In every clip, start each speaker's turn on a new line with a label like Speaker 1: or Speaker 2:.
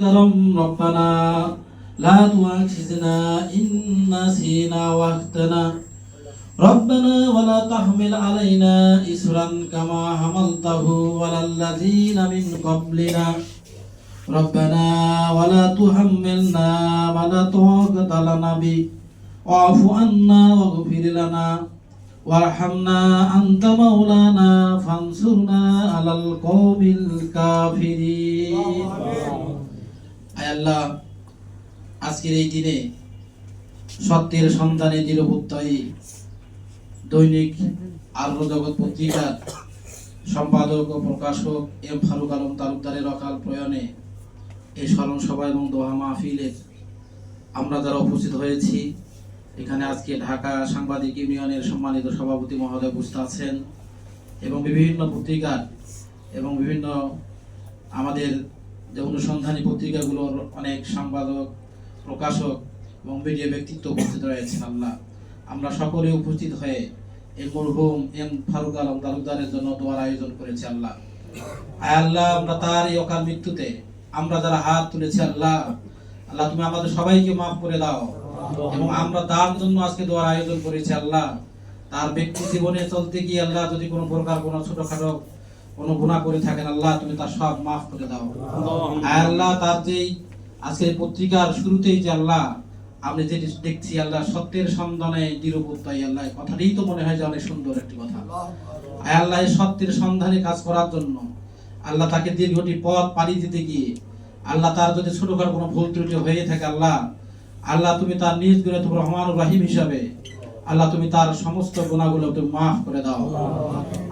Speaker 1: ربنا لا تؤاخذنا إن نسينا وأخطأنا. ربنا ولا تحمل علينا إسرا كما حملته على الذين من قبلنا. ربنا ولا تحملنا ما لا طاقة لنا به. واعف عنا واغفر لنا. وارحمنا أنت مولانا فانصرنا على القوم الكافرين. আল্লাহ আজকের এই দিনে সত্যের সন্ধানে দৃঢ়প্রত্যয়ী দৈনিক আর্য জগৎ পত্রিকার সম্পাদক ও প্রকাশক এম ফারুক আলম তালুকদারের অকাল প্রয়াণে এই স্মরণ সভা এবং দোহা মাহফিলের আমরা যারা উপস্থিত হয়েছি, এখানে আজকে ঢাকা সাংবাদিক ইউনিয়নের সম্মানিত সভাপতি মহোদয় উপস্থিত আছেন এবং বিভিন্ন পত্রিকার এবং বিভিন্ন আমাদের যে অনুসন্ধানী পত্রিকাগুলোর অনেক সম্পাদক, প্রকাশক এবং মিডিয়া ব্যক্তিত্ব উপস্থিত রয়েছেন আল্লাহ। আমরা সকলে উপস্থিত হয়ে এই মরহুম এম ফারুক আলম তালুকদারের জন্য দোয়ার আয়োজন করেছি আল্লাহ। আয় আল্লাহ, আমরা তার এই অকাল মৃত্যুতে আমরা যারা হাত তুলেছি আল্লাহ আল্লাহ তুমি আমাদের সবাইকে মাফ করে দাও এবং আমরা তার জন্য আজকে দোয়ার আয়োজন করেছি আল্লাহ। তার ব্যক্তি জীবনে চলতে গিয়ে আল্লাহ যদি কোনো প্রকার কোনো ছোটখাটো কোনো গুনাহ করে থাকেন আল্লাহ তুমি তার সব মাফ করে দাও। আয় আল্লাহ তার যেই আজকে পত্রিকার শুরুতেই যে আল্লাহ আমরা যেটি দেখছি আল্লাহ সত্যের সন্ধানে দৃঢ়প্রত্যয় আল্লাহ কথাটাই তো মনে হয় যে অনেক সুন্দর একটি কথা। আয় আল্লাহ সত্যের সন্ধানে কাজ করার জন্য আল্লাহ তাকে দীর্ঘটি পথ পাড়ি দিতে গিয়ে আল্লাহ তার যদি ছোটখাটো কোনো ভুল ত্রুটি হয়ে থাকে আল্লাহ আল্লাহ তুমি তার নিজ গুণে তুমি রহমান রাহিম হিসাবে আল্লাহ তুমি তার সমস্ত গুণাগুলো তুমি মাফ করে দাও।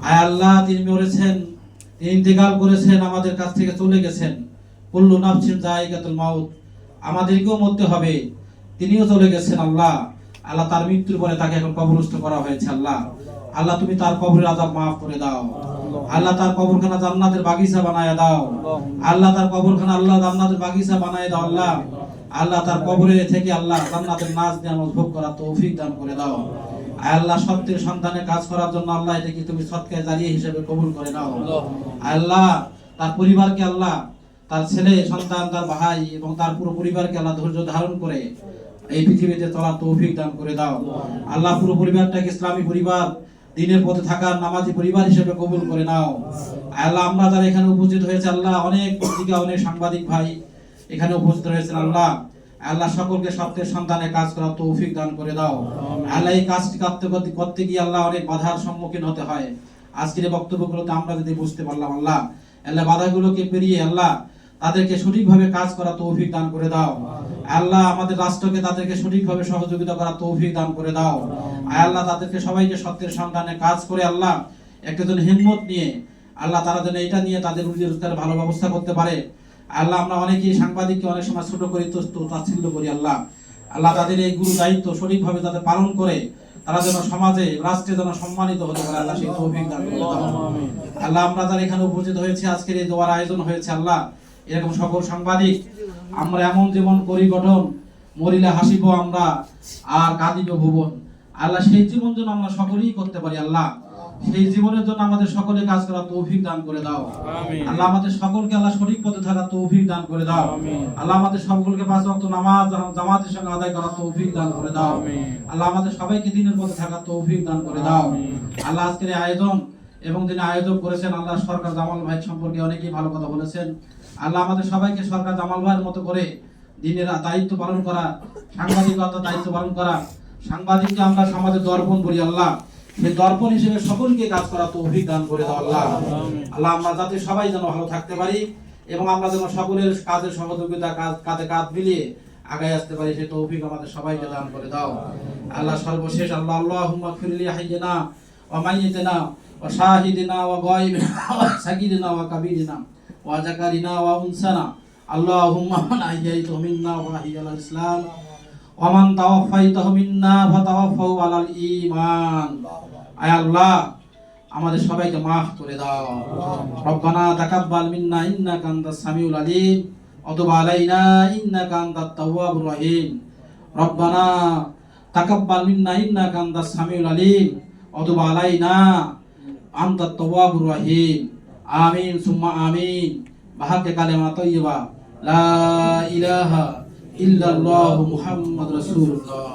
Speaker 1: আয় আল্লাহ তিনি তিনি ইন্তেকাল করেছেন, আমাদের কাছ থেকে চলে গেছেন। কুল্লু নাফসিন জায়গাতুল মাউত, আমাদেরকেও মরতে হবে। তিনিও চলে গেছেন আল্লাহ। আল্লাহ তার মৃত্যুর পরে তাকে এখন কবরস্থ করা হয়েছে আল্লাহ। আল্লাহ, তুমি তার কবরের আযাব মাফ করে দাও। আল্লাহ তার কবরখানা জান্নাতের বাগিচা বানায় দাও। আল্লাহ তার কবরখানা আল্লাহ জান্নাতের বাগিচা বানায় দাও, আল্লাহ। আল্লাহ তার কবরে থেকে আল্লাহ জান্নাতের নাচ নিয়ামত ভোগ করার তৌফিক দান করে দাও। আল্লাহ সত্যের সন্তানে কাজ করার জন্য আল্লাহ এটাকে তুমি হিসেবে কবুল করে নাও। আল্লাহ, তার পরিবারকে আল্লাহ, তার ছেলে, সন্তান, তার ভাই এবং তার পুরো পরিবারকে আল্লাহ ধৈর্য ধারণ করে এই পৃথিবীতে চলার তৌফিক দান করে দাও। আল্লাহ পুরো পরিবারটাকে ইসলামী পরিবার, দিনের পথে থাকার নামাজি পরিবার হিসেবে কবুল করে নাও। আল্লাহ, আমরা যারা এখানে উপস্থিত হয়েছে, আল্লাহ অনেক পত্রিকা অনেক সাংবাদিক ভাই এখানে উপস্থিত হয়েছেন আল্লাহ। আল্লাহ সকলকে সত্যের সন্তানে কাজ করার তৌফিক দান করে দাও। আল্লাহ এই কাজটি করতে করতে করতে গিয়ে আল্লাহ অনেক বাধার সম্মুখীন হতে হয়। আজকের বক্তব্যগুলোতে আমরা যদি বুঝতে পারলাম আল্লাহ আল্লাহ বাধাগুলোকে পেরিয়ে আল্লাহ তাদেরকে সঠিকভাবে কাজ করা তৌফিক দান করে দাও। আল্লাহ আমাদের রাষ্ট্রকে তাদেরকে সঠিকভাবে সহযোগিতা করা তৌফিক দান করে দাও। আয় আল্লাহ তাদেরকে সবাইকে সত্যের সন্ধানে কাজ করে আল্লাহ একটা জন হিম্মত নিয়ে আল্লাহ তারা যেন এটা নিয়ে তাদের রুজি রোজগারের ভালো ব্যবস্থা করতে পারে। আল্লাহ, আমরা অনেকেই সাংবাদিককে অনেক সময় ছোট করি তো তাচ্ছিল্য করি, আল্লাহ। আল্লাহ তাদের এই গুরু দায়িত্ব সঠিকভাবে তাদের পালন করে, তারা যেন সমাজে, রাষ্ট্রে যেন সম্মানিত হতে পারে, আল্লাহ সেই তৌফিক দান আল্লাহ, আমরা যারা এখানে উপস্থিত হয়েছে, আজকের এই দোয়ার আয়োজন হয়েছে, আল্লাহ। এরকম সকল সাংবাদিক, আমরা এমন জীবন করি গঠন মরিলে হাসিব আমরা, আর কাঁদিব ভুবন। আল্লাহ, সেই জীবন যেন আমরা সকলেই করতে পারি, আল্লাহ। সেই জীবনের জন্য আমাদের সকলে কাজ করা তৌফিক দান করে দাও। আল্লাহ আমাদের সকলকে আল্লাহ সঠিক পথে থাকা তৌফিক দান করে দাও। আল্লাহ আমাদের সকলকে পাঁচ ওয়াক্ত নামাজ জামাতের সঙ্গে আদায় করা তৌফিক দান করে দাও। আল্লাহ আমাদের সবাইকে দিনের পথে থাকা তৌফিক দান করে দাও। আল্লাহ আজকের আয়োজন এবং যিনি আয়োজন করেছেন আল্লাহ সরকার জামাল ভাই সম্পর্কে অনেকেই ভালো কথা বলেছেন। আল্লাহ আমাদের সবাইকে সরকার জামাল ভাইয়ের মতো করে দিনের দায়িত্ব পালন করা সাংবাদিকতার দায়িত্ব পালন করা সাংবাদিককে আমরা সমাজের দর্পণ বলি আল্লাহ। সেই দর্পণ হিসেবে সকলকে কাজ করা তৌফিক দান করে দাও আল্লাহ। আল্লাহ আমরা যাতে সবাই যেন ভালো থাকতে পারি এবং আমরা যেন সকলের কাজের সহযোগিতা কাজ কাঁধে কাঁধ মিলিয়ে আগায় আসতে পারি সেই তৌফিক আমাদের সবাইকে দান করে দাও। আল্লাহ সর্বশেষ আল্লাহ আল্লাহুম্মা ফিরলি হাইয়িনা ওয়া মাইয়িতিনা ওয়া শাহিদিনা ওয়া গায়িবিনা ওয়া সাগীরিনা ওয়া কাবীরিনা ওয়া যাকারিনা ওয়া উনসানা। আল্লাহুম্মা মান আহইয়াইতু মিন্না ওয়া আহইয়াল ইসলাম। ওয়া মান তাওয়াফাইতাহু মিন্না ফাতাওয়াফাহু আলাল ঈমান। আয় আল্লাহ, আমাদের সবাইকে মাফ করে দাও। রব্বানা তাকাব্বাল মিন্না, ইন্নাকা আনতাস সামিউল আলিম। অতুব আলাইনা, ইন্নাকা আনতাত তাওয়াবুর রহিম। রব্বানা তাকাব্বাল মিন্না, ইন্নাকা আনতাস সামিউল আলিম। অতুব আলাইনা, আনতাত তাওয়াবুর রহিম। আমিন, সুম্মা আমিন। বাহাকে কালেমা তৈয়বা। লা ইলাহা ইল্লাল্লাহু মুহাম্মাদ রাসূলুল্লাহ।